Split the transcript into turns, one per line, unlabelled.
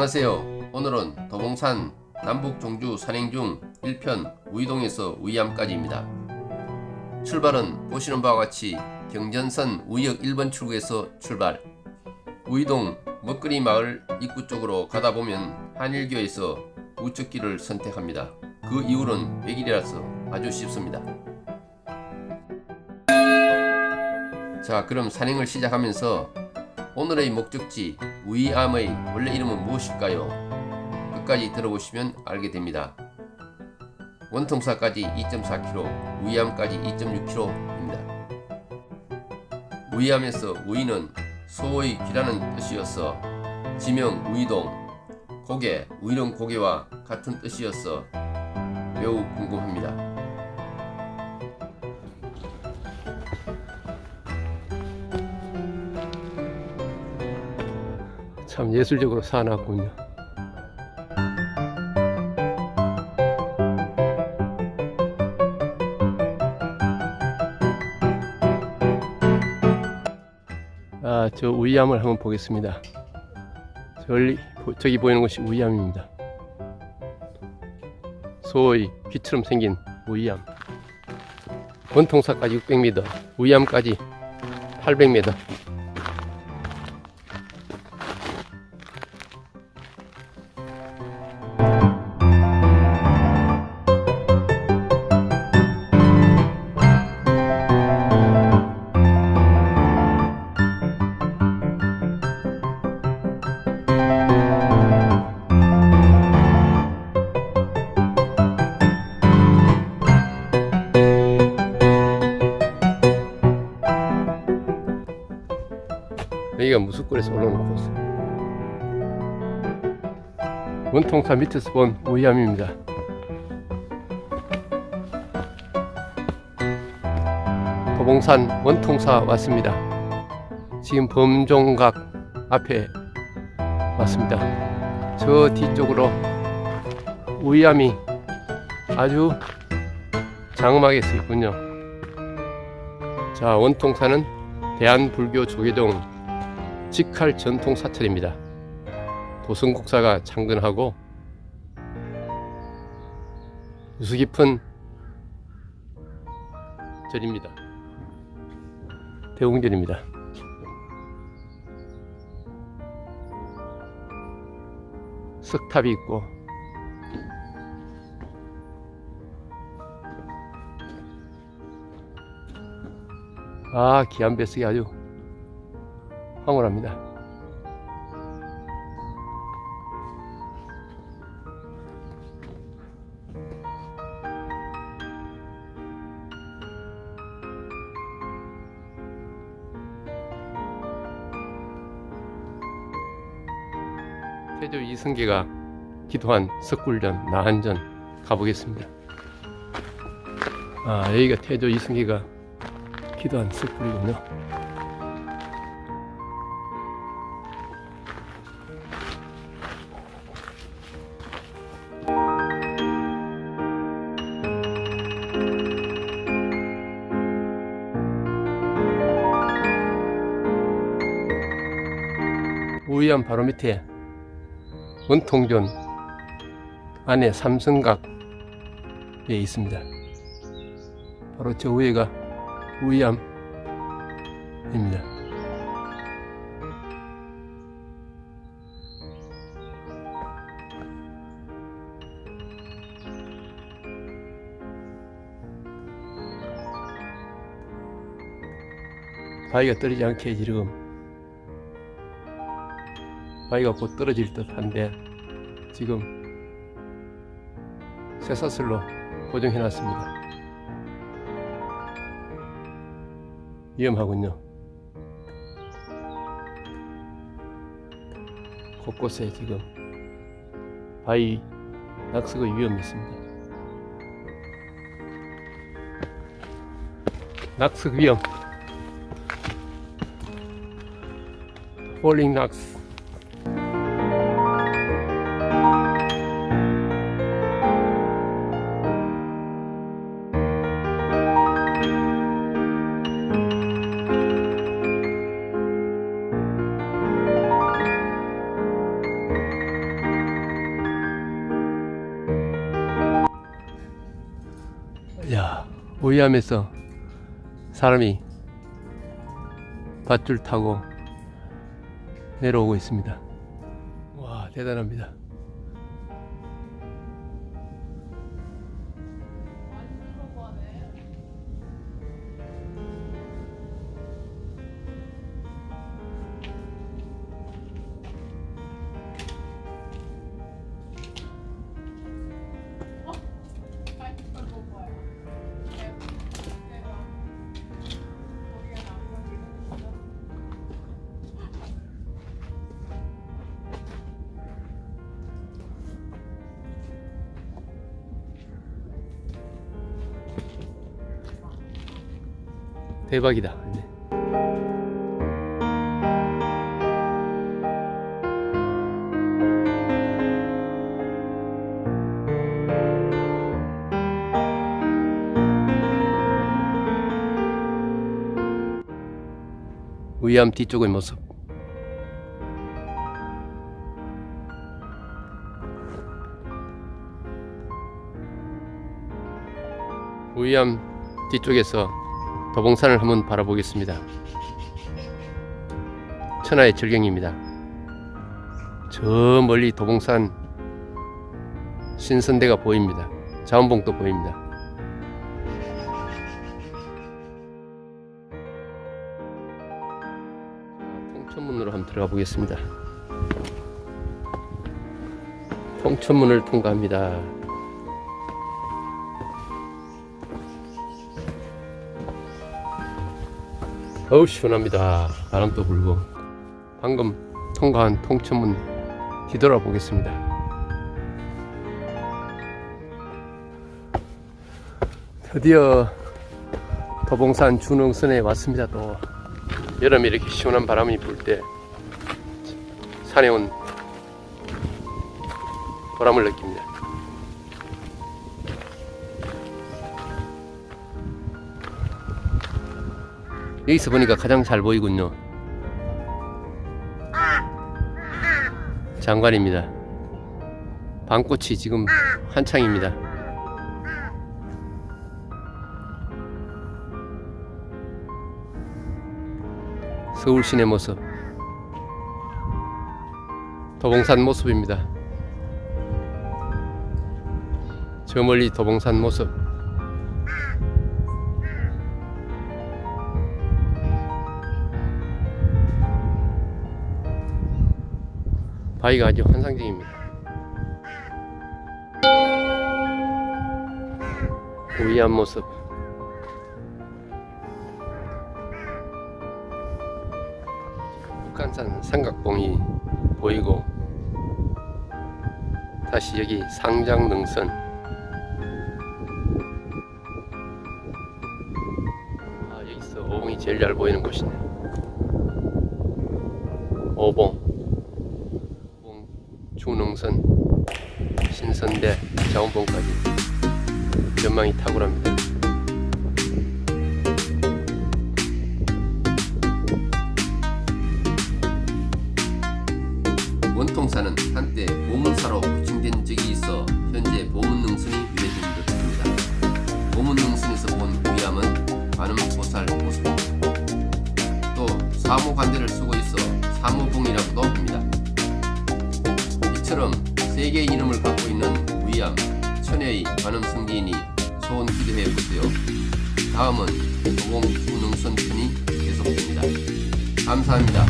안녕하세요. 오늘은 도봉산 남북 종주 산행 중 1편 우이동에서 우이암까지입니다. 출발은 보시는 바와 같이 경전선 우이역 1번 출구에서 출발. 우이동 먹거리 마을 입구 쪽으로 가다 보면 한일교에서 우측길을 선택합니다. 그 이유는 100일이라서 아주 쉽습니다. 자, 그럼 산행을 시작하면서 오늘의 목적지 우이암의 원래 이름은 무엇일까요? 끝까지 들어보시면 알게 됩니다. 원통사까지 2.4km, 우이암까지 2.6km입니다. 우이암에서 우이는 소의 귀라는 뜻이어서 지명 우이동, 고개, 우이동 고개와 같은 뜻이어서 매우 궁금합니다.
참 예술적으로 사나군요. 아, 저 우이암을 한번 보겠습니다. 보- 저기 보이는 것이 우이암입니다. 소의 귀처럼 생긴 우이암. 원통사까지 600m, 우이암까지 800m. 여기가 무수골에서 올라오는 코스. 원통사 밑에서 본 우이암입니다. 도봉산 원통사 왔습니다. 지금 범종각 앞에 왔습니다. 저 뒤쪽으로 우이암이 아주 장엄하게 서 있군요. 자, 원통사는 대한불교 조계종 직할 전통 사찰입니다. 도성국사가 창건하고 유수 깊은 절입니다. 대웅절입니다. 석탑이 있고 아 뱃속이 아주 황홀합니다. 태조 이승계가 기도한 석굴전, 나한전 가보겠습니다. 아 여기가 태조 이승계가 기도한 석굴이군요. 우이암 바로 밑에 원통존 안에 삼성각에 있습니다. 바로 저 위에가 우이암입니다. 바위가 떨어지지 않게 지금 바위가 곧 떨어질 듯한데 지금 쇠사슬로 고정해 놨습니다. 위험하군요. 곳곳에 지금 바위 낙석의 위험이 있습니다. 낙석 위험. 폴링 낙스. 우이암에서 사람이 밧줄 타고 내려오고 있습니다. 와 대단합니다. 대박이다. 네. 위암 뒤쪽의 모습. 위암 뒤쪽에서 도봉산을 한번 바라보겠습니다. 천하의 절경입니다. 저 멀리 도봉산 신선대가 보입니다. 자원봉도 보입니다. 자, 통천문으로 한번 들어가 보겠습니다. 통천문을 통과합니다. 어우 시원합니다. 바람도 불고 방금 통과한 통천문 뒤돌아 보겠습니다. 드디어 도봉산 준흥선에 왔습니다. 또 여름에 이렇게 시원한 바람이 불 때 산에 온 보람을 느낍니다. 여기서 보니까 가장 잘 보이군요. 장관입니다. 밤꽃이 지금 한창입니다. 서울 시내 모습. 도봉산 모습입니다. 저 멀리 도봉산 모습. 바위가 아주 환상적입니다. 우이한 모습. 북한산 삼각봉이 보이고 다시 여기 상장능선 아 여기서 오봉이 제일 잘 보이는 곳이네 오봉 중능선 신선대 자원봉까지 전망이 탁월합니다
원통사는 한때 보문사로 호칭된 적이 있어 현재 보문능선이 유래된 듯 합니다. 보문능선에서 본 위암은 관음 보살 모습입니다. 또 사모관대를 쓰고 있어 합니다. 이처럼 세계의 이름을 갖고 있는 위암, 천혜의 관음 성기인이 소원 기대해 보세요. 다음은 도봉 주능선 편이 계속됩니다. 감사합니다.